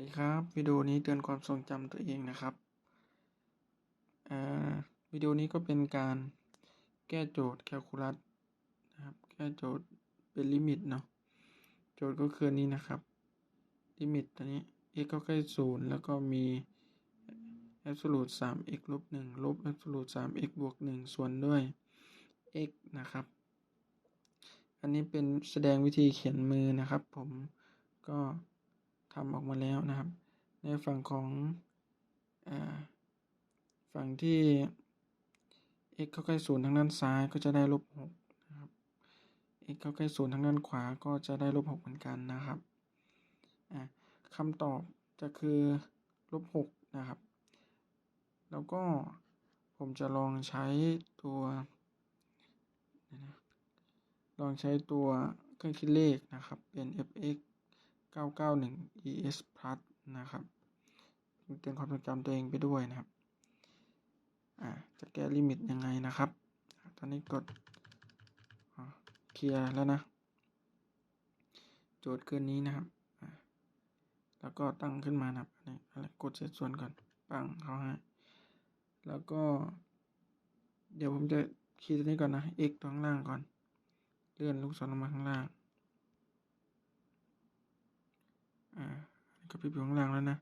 ดีครับวิดีโอนี้เตือนความทรงจำตัวเองนะครับวิดีโอนี้ก็เป็นการแก้โจทย์แคลคูลัสนะครับแก้โจทย์เป็นลิมิตเนาะโจทย์ก็คือนี้นะครับลิมิตตัวนี้ x ก็ใกล้ศูนย์แล้วก็มี absolute 3 x ลบ1ลบ absolute 3 x บวก1ส่วนด้วย x นะครับ อันนี้เป็นแสดงวิธีเขียนมือนะครับ ผมก็ ทำออกมาแล้วนะครับ ในฝั่งของอฝั่งที่ x เข้าใกล้ศูนย์ทางด้านซ้ายก็จะได้ลบหกนะครับ x เข้าใกล้ศูนย์ทางด้านขวาก็จะได้ลบหกเหมือนกันนะครับคำตอบจะคือลบหกนะครับ แล้วก็ผมจะลองใช้ตัวลองใช้ตัวเครื่องคิดเลขนะครับเป็น fx 991 es plus นะครับเตือนความทรงจำตัวเองไปด้วยนะครับอ่าจะแก้ลิมิตยังไงนะครับ ตอนนี้กดเคลียร์แล้วนะ โจทย์เกินนี้นะครับแล้วก็ตั้งขึ้นมานะครับนี่อะไรกดเศษส่วนก่อนปังเขาให้แล้วก็ เดี๋ยวผมจะคีย์ตัวนี้ก่อนนะ x ตัวข้างล่างก่อน เลื่อนลูกศรลงมาข้างล่างอ่า ก็พิมพ์อยู่ข้างล่างแล้วนะ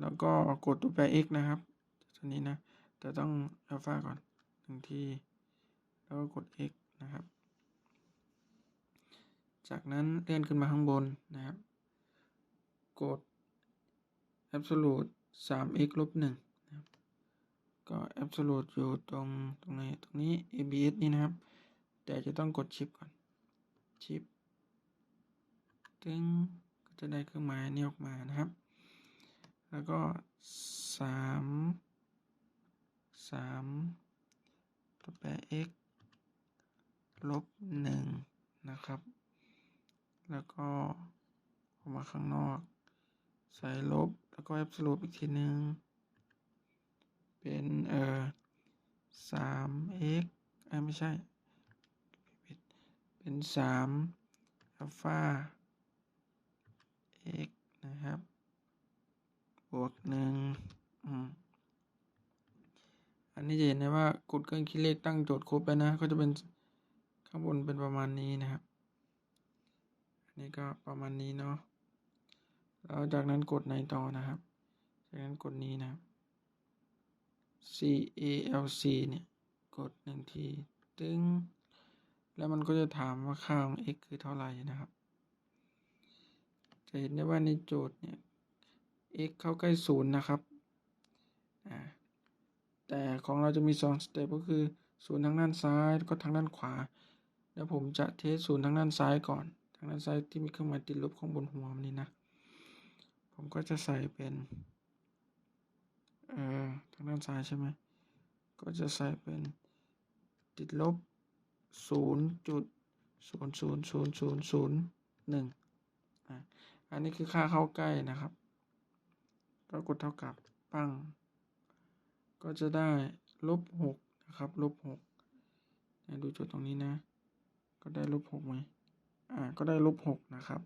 แล้วก็กดตัวแปร x นะครับ ตัวนี้นะ แต่ต้องอัลฟาก่อนหนึ่งที แล้วก็กด x นะครับ จากนั้นเลื่อนขึ้นมาข้างบนนะครับ กด absolute 3x ลบ1นะครับก็ absolute อยู่ตรงตรงไหนตรงนี้ abs นี่นะครับ แต่จะต้องกดชิปก่อนชิปตึง จะได้เครื่องหมายนี้ออกมานะครับ แล้วก็สามสามตัวแปร x ลบหนึ่งนะครับ แล้วก็ออกมาข้างนอก ใส่ลบ แล้วก็ absolute อีกทีหนึ่งเป็นเอ่อสาม x เอ้ไม่ใช่ เป็นสามอัลฟา x นะครับ บวกหนึ่งอันนี้จะเห็นได้ว่ากดเครื่องคิดเลขตั้งโจทย์ครบไปนะ ก็จะเป็นข้างบนเป็นประมาณนี้นะครับ อันนี้ก็ประมาณนี้เนาะ แล้วจากนั้นกดในต่อนะครับ จากนั้นกดนี้นะครับ C A L C เนี่ย กดหนึ่งที ตึงแล้วมันก็จะถามว่าค่าของ x คือเท่าไหร่นะครับ จะเห็นได้ว่าในโจทย์เนี่ย x เข้าใกล้ศูนย์นะครับ แต่ของเราจะมี2สเต็ปก็คือศูนย์ทางด้านซ้ายก็ทางด้านขวา เดี๋ยวผมจะเทสศูนย์ทางด้านซ้ายก่อน ทางด้านซ้ายที่มีเครื่องหมายติดลบข้างบนหัวมันนี่นะ ผมก็จะใส่เป็นออทางด้านซ้ายใช่ไหม ก็จะใส่เป็นติดลบ 0.0000001 อันนี้คือค่าเข้าใกล้นะครับ ก็กดเท่ากับปั้ง ก็จะได้ลบหกนะครับลบหกดูจุดตรงนี้นะ ก็ได้ลบหกไหมอ่าก็ได้ลบหกนะครับ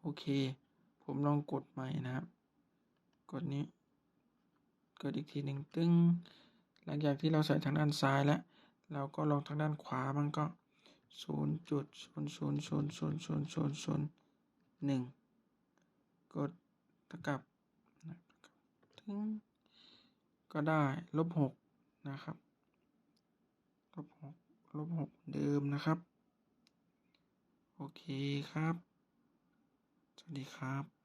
โอเค ผมลองกดใหม่นะครับ กดนี้ กดอีกทีหนึ่งตึ้งหลังจากที่เราใส่ทางด้านซ้ายแล้ว เราก็ลองทางด้านขวามันก็ ศูนย์จุดศูนย์ศูนย์ศูนย์ศูนย์ศูนย์ศูนย์ศูนย์หนึ่งกดเท่ากับถึงก็ได้ลบหกนะครับลบหกลบหกเดิมนะครับ โอเคครับ สวัสดีครับ